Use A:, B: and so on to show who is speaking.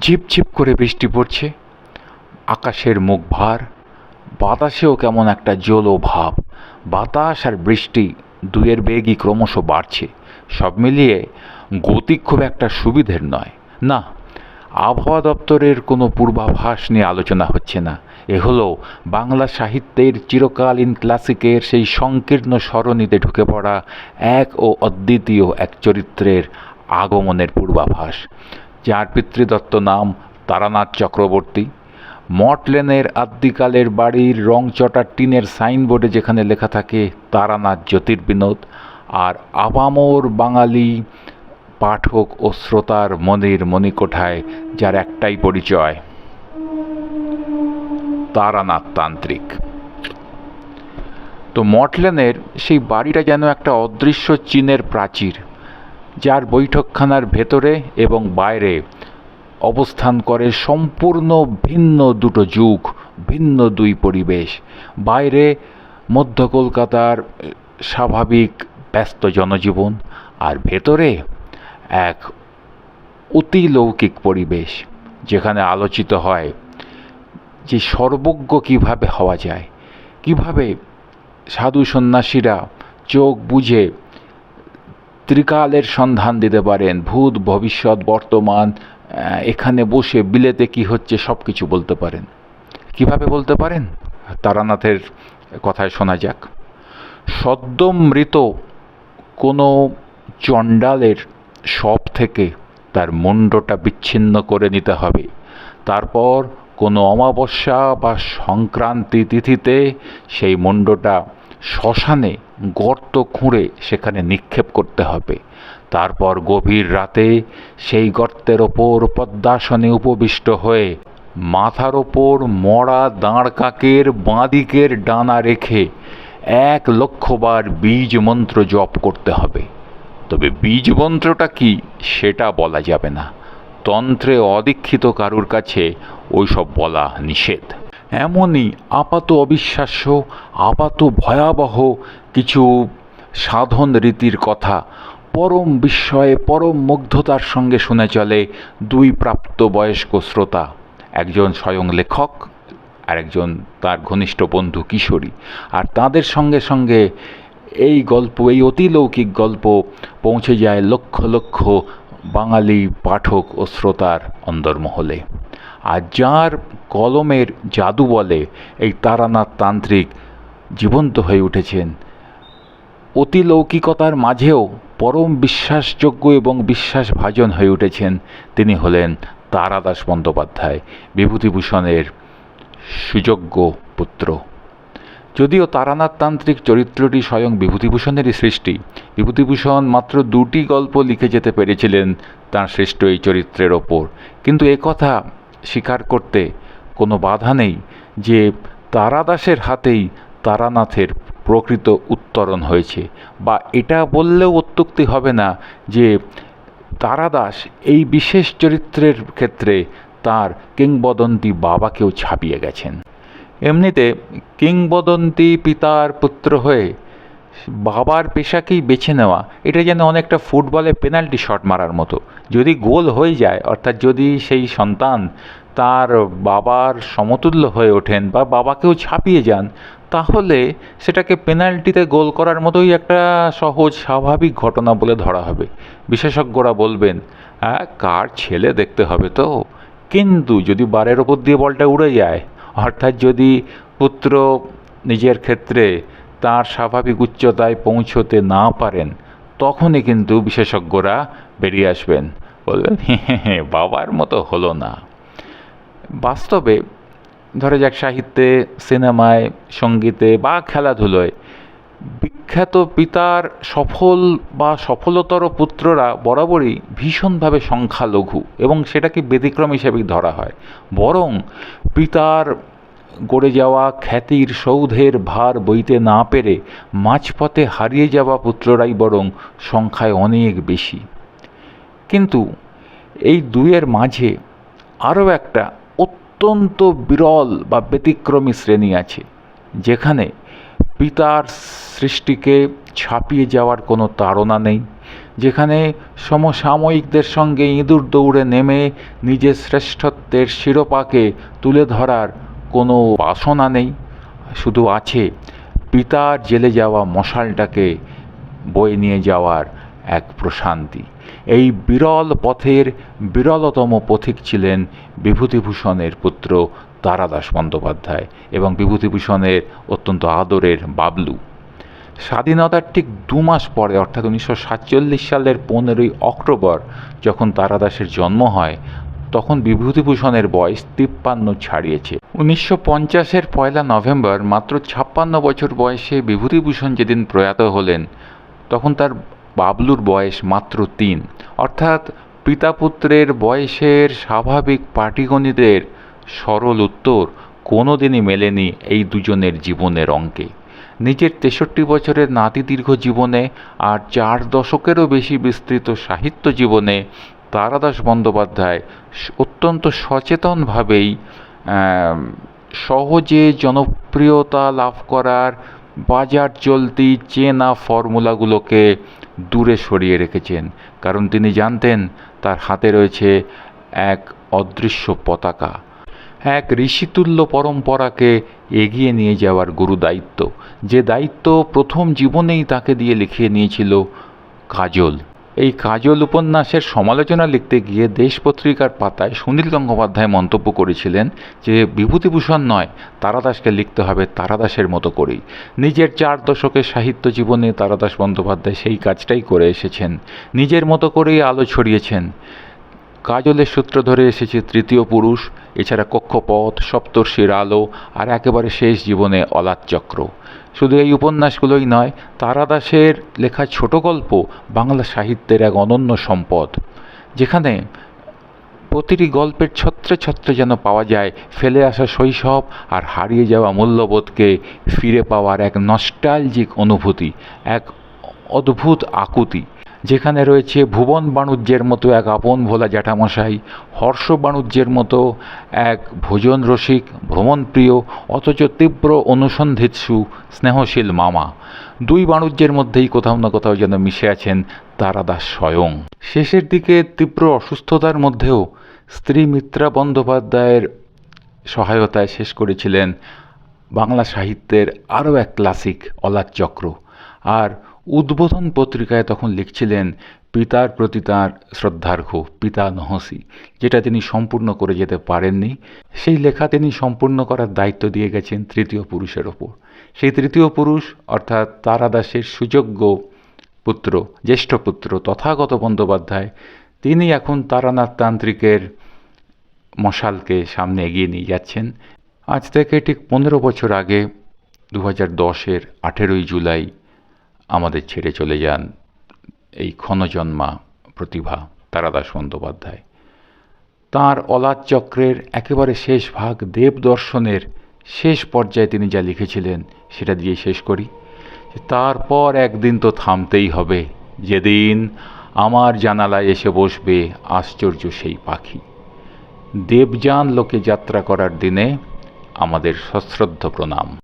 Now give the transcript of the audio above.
A: ঝিপঝিপ করে বৃষ্টি পড়ছে। আকাশের মুখ ভার, বাতাসেও কেমন একটা জলো ভাব। বাতাস আর বৃষ্টি দুয়ের বেগই ক্রমশ বাড়ছে। সব মিলিয়ে গতি খুব একটা সুবিধের নয়। না, আবহাওয়া দপ্তরের কোনো পূর্বাভাস নিয়ে আলোচনা হচ্ছে না। এ হলো বাংলা সাহিত্যের চিরকালীন ক্লাসিকের সেই সংকীর্ণ সরণিতে ঢুকে পড়া এক ও অদ্বিতীয় এক চরিত্রের আগমনের পূর্বাভাস। যার পিতৃদত্ত নাম তারানাথ চক্রবর্তী। মটলেনের আদ্যিকালের বাড়ির রংচটা টিনের সাইনবোর্ডে যেখানে লেখা থাকে, তারানাথ জ্যোতির্বিনোদ। আর আবামোর বাঙালি পাঠক ও শ্রোতার মনের মণিকোঠায়, যার একটাই পরিচয়, তারানাথ তান্ত্রিক। তো মটলেনের সেই বাড়িটা যেন একটা অদৃশ্য চীনের প্রাচীর। যার বৈঠকখানার ভেতরে এবং বাইরে অবস্থান করে সম্পূর্ণ ভিন্ন দুটো যুগ, ভিন্ন দুই পরিবেশ। বাইরে মধ্য কলকাতার স্বাভাবিক ব্যস্ত জনজীবন আর ভেতরে এক অতিলৌকিক পরিবেশ যেখানে আলোচিত হয় যে সর্বজ্ঞ কীভাবে হওয়া যায়, কীভাবে সাধু সন্ন্যাসীরা চোখ বুঝে ত্রিকালের সন্ধান দিতে পারেন। ভূত, ভবিষ্যৎ, বর্তমান এখানে বসে বিলেতে কি হচ্ছে সব কিছু বলতে পারেন। কীভাবে বলতে পারেন? তারানাথের কথায় শোনা যাক। সদ্য মৃত কোনো চণ্ডালের সব থেকে তার মুন্ডটা বিচ্ছিন্ন করে নিতে হবে। তারপর কোনো অমাবস্যা বা সংক্রান্তি তিথিতে সেই মুন্ডটা শ্মশানে গর্ত খুঁড়ে সেখানে নিক্ষেপ করতে হবে। তারপর গভীর রাতে সেই গর্তের ওপর পদ্মাসনে উপবিষ্ট হয়ে মাথার ওপর মরা দাঁড় কাকের বাঁদিকের ডানা রেখে এক লক্ষবার বীজ মন্ত্র জপ করতে হবে। তবে বীজ মন্ত্রটা কি সেটা বলা যাবে না। তন্ত্রে অদীক্ষিত কারুর কাছে ওইসব বলা নিষেধ। এমনই আপাত অবিশ্বাস্য, আপাত ভয়াবহ কিছু সাধন রীতির কথা পরম বিস্ময়ে, পরম মুগ্ধতার সঙ্গে শুনে চলে দুই প্রাপ্ত বয়স্ক শ্রোতা। একজন স্বয়ং লেখক আর একজন তার ঘনিষ্ঠ বন্ধু কিশোরী। আর তাদের সঙ্গে সঙ্গে এই গল্প, এই অতিলৌকিক গল্প পৌঁছে যায় লক্ষ লক্ষ বাঙালি পাঠক ও শ্রোতার অন্দরমহলে আর যার কলমের জাদু বলে এই তারানাথ তান্ত্রিক জীবন্ত হয়ে উঠেছেন। অতিলৌকিকতার মাঝেও পরম বিশ্বাসযোগ্য এবং বিশ্বাসভাজন হয়ে উঠেছেন তিনি হলেন তারাদাস বন্দ্যোপাধ্যায়, বিভূতিভূষণের সুযোগ্য পুত্র। যদিও তারানাথ তান্ত্রিক চরিত্রটি স্বয়ং বিভূতিভূষণেরই সৃষ্টি, বিভূতিভূষণ মাত্র দুটি গল্প লিখে যেতে পেরেছিলেন তার শ্রেষ্ঠ এই চরিত্রের ওপর। কিন্তু কথা স্বীকার করতে কোনো বাধা নেই যে তারাদাসের হাতেই তারানাথের প্রকৃত উত্তরণ হয়েছে। বা এটা বললেও অত্যুক্তি হবে না যে তারাদাস এই বিশেষ চরিত্রের ক্ষেত্রে তার কিংবদন্তি বাবাকেও ছাপিয়ে গেছেন। এমনিতে কিংবদন্তি পিতার পুত্র হয়ে বাবার পেশাকেই বেছে নেওয়া, এটা যেন অনেকটা ফুটবলে পেনাল্টি শট মারার মতো। যদি গোল হয়ে যায়, অর্থাৎ যদি সেই সন্তান তার বাবার সমতুল্য হয়ে ওঠেন বা বাবাকেও ছাপিয়ে যান, তাহলে সেটাকে পেনাল্টিতে গোল করার মতোই একটা সহজ, স্বাভাবিক ঘটনা বলে ধরা হবে। বিশেষজ্ঞরা বলবেন হ্যাঁ কার ছেলে দেখতে হবে তো? কিন্তু যদি বারের ওপর দিয়ে বলটা উড়ে যায়, অর্থাৎ যদি পুত্র নিজের ক্ষেত্রে তার স্বাভাবিক উচ্চতায় পৌঁছতে না পারেন, তখনই কিন্তু বিশেষজ্ঞরা বেরিয়ে আসবেন। বলবেন হ্যাঁ বাবার মতো হলো না। বাস্তবে, ধরে যাক সাহিত্যে, সিনেমায়, সঙ্গীতে বা খেলাধুলোয়, বিখ্যাত পিতার সফল বা সফলতর পুত্ররা বরাবরই ভীষণভাবে সংখ্যালঘু এবং সেটাকে ব্যতিক্রম হিসেবে ধরা হয়। বরং পিতার গড়ে যাওয়া খ্যাতির সৌধের ভার বইতে না পেরে মাঝপথে হারিয়ে যাওয়া পুত্ররাই বরং সংখ্যায় অনেক বেশি। কিন্তু এই দুইয়ের মাঝে আরও একটা অত্যন্ত বিরল বা ব্যতিক্রমী শ্রেণি আছে, যেখানে পিতার সৃষ্টিকে ছাপিয়ে যাওয়ার কোনো তাড়না নেই, যেখানে সমসাময়িকদের সঙ্গে ইঁদুর দৌড়ে নেমে নিজের শ্রেষ্ঠত্বের শিরোপাকে তুলে ধরার কোনো বাসনা নেই, শুধু আছে পিতার জেলে যাওয়া মশালটাকে বয়ে নিয়ে যাওয়ার এক প্রশান্তি। এই বিরল পথের বিরলতম পথিক ছিলেন বিভূতিভূষণের পুত্র তারাদাস বন্দ্যোপাধ্যায় এবং বিভূতিভূষণের অত্যন্ত আদরের বাবলু। স্বাধীনতার ঠিক দু মাস পরে, অর্থাৎ উনিশশো সাতচল্লিশ সালের পনেরোই অক্টোবর, যখন তারাদাসের জন্ম হয় তখন বিভূতিভূষণের বয়স তিপ্পান্ন ছাড়িয়েছে। উনিশশো পঞ্চাশের পয়লা নভেম্বর মাত্র ছাপ্পান্ন বছর বয়সে বিভূতিভূষণ যেদিন প্রয়াত হলেন, তখন তার বাবলুর বয়স মাত্র তিন। অর্থাৎ পিতা পুত্রের বয়সের স্বাভাবিক পাটিগণিতের সরল উত্তর কোনো দিনই মেলেনি এই দুজনের জীবনের অঙ্কে। নিজের তেষট্টি বছরের নাতি দীর্ঘ জীবনে আর চার দশকেরও বেশি বিস্তৃত সাহিত্য জীবনে তারাদাস বন্দ্যোপাধ্যায় অত্যন্ত সচেতনভাবেই সহজে জনপ্রিয়তা লাভ করার বাজার চলতি চেনা ফর্মুলাগুলোকে দূরে সরিয়ে রেখেছেন। কারণ তিনি জানতেন তার হাতে রয়েছে এক অদৃশ্য পতাকা, এক ঋষিতুল্য পরম্পরাকে এগিয়ে নিয়ে যাওয়ার গুরু দায়িত্ব। যে দায়িত্ব প্রথম জীবনেই তাকে দিয়ে লিখিয়ে নিয়েছিল কাজল। এই কাজল উপন্যাসের সমালোচনা লিখতে গিয়ে দেশ পত্রিকার পাতায় সুনীল গঙ্গোপাধ্যায় মন্তব্য করেছিলেন যে, বিভূতিভূষণ নয়, তারাদাসকে লিখতে হবে তারাদাসের মতো করেই। নিজের চার দশকের সাহিত্য জীবনে তারাদাস বন্দ্যোপাধ্যায় সেই কাজটাই করে এসেছেন। নিজের মতো করেই আলো ছড়িয়েছেন। কাজলের সূত্র ধরে এসেছে তৃতীয় পুরুষ, এছাড়া কক্ষপথ, সপ্তর্ষির আলো আর একেবারে শেষ জীবনে অলাত চক্র। শুধু এই উপন্যাসগুলোই নয় তারা দাসের লেখা ছোট গল্প বাংলা সাহিত্যের এক অনন্য সম্পদ, যেখানে প্রতিটি গল্পের ছত্রে ছত্রে যেন পাওয়া যায় ফেলে আসা শৈশব আর হারিয়ে যাওয়া মূল্যবোধকে ফিরে পাওয়ার এক নস্টালজিক অনুভূতি, এক অদ্ভুত আকুতি। যেখানে রয়েছে ভুবন বাণুজ্যের মতো এক আপন ভোলা জ্যাঠামশাই, হর্ষ বাণুজ্যের মতো এক ভোজন রসিক, ভ্রমণপ্রিয়, অথচ তীব্র অনুসন্ধিৎসু, স্নেহশীল মামা। দুই বাণুজ্যের মধ্যেই কোথাও না কোথাও যেন মিশে আছেন তারাদাস স্বয়ং। শেষের দিকে তীব্র অসুস্থতার মধ্যেও স্ত্রী মিত্রা বন্দ্যোপাধ্যায়ের সহায়তায় শেষ করেছিলেন বাংলা সাহিত্যের আরও এক ক্লাসিক অলাদ চক্র। আর উদ্বোধন পত্রিকায় তখন লিখছিলেন, পিতার প্রতি তাঁর শ্রদ্ধার্ঘ পিতা নহসি। যেটা তিনি সম্পূর্ণ করে যেতে পারেননি। সেই লেখা তিনি সম্পূর্ণ করার দায়িত্ব দিয়ে গেছেন তৃতীয় পুরুষের ওপর। সেই তৃতীয় পুরুষ, অর্থাৎ তারাদাসের সুযোগ্য পুত্র, জ্যেষ্ঠ পুত্র, তথাগত বন্দ্যোপাধ্যায়, তিনি এখন তারানাথ তান্ত্রিকের মশালকে সামনে এগিয়ে নিয়ে যাচ্ছেন। আজ থেকে ঠিক পনেরো বছর আগে দু হাজার দশের আঠেরোই জুলাই আমাদের ছেড়ে চলে যান এই ক্ষণজন্মা প্রতিভা তারাদাস বন্দ্যোপাধ্যায়। তাঁর অলাদ চক্রের একেবারে শেষ ভাগ দেব দর্শনের শেষ পর্যায়ে তিনি যা লিখেছিলেন সেটা দিয়ে শেষ করি। তারপর একদিন তো থামতেই হবে, যেদিন আমার জানালায় এসে বসবে আশ্চর্য সেই পাখি। দেবযান লোকে যাত্রা করার দিনে আমাদের সশ্রদ্ধ প্রণাম।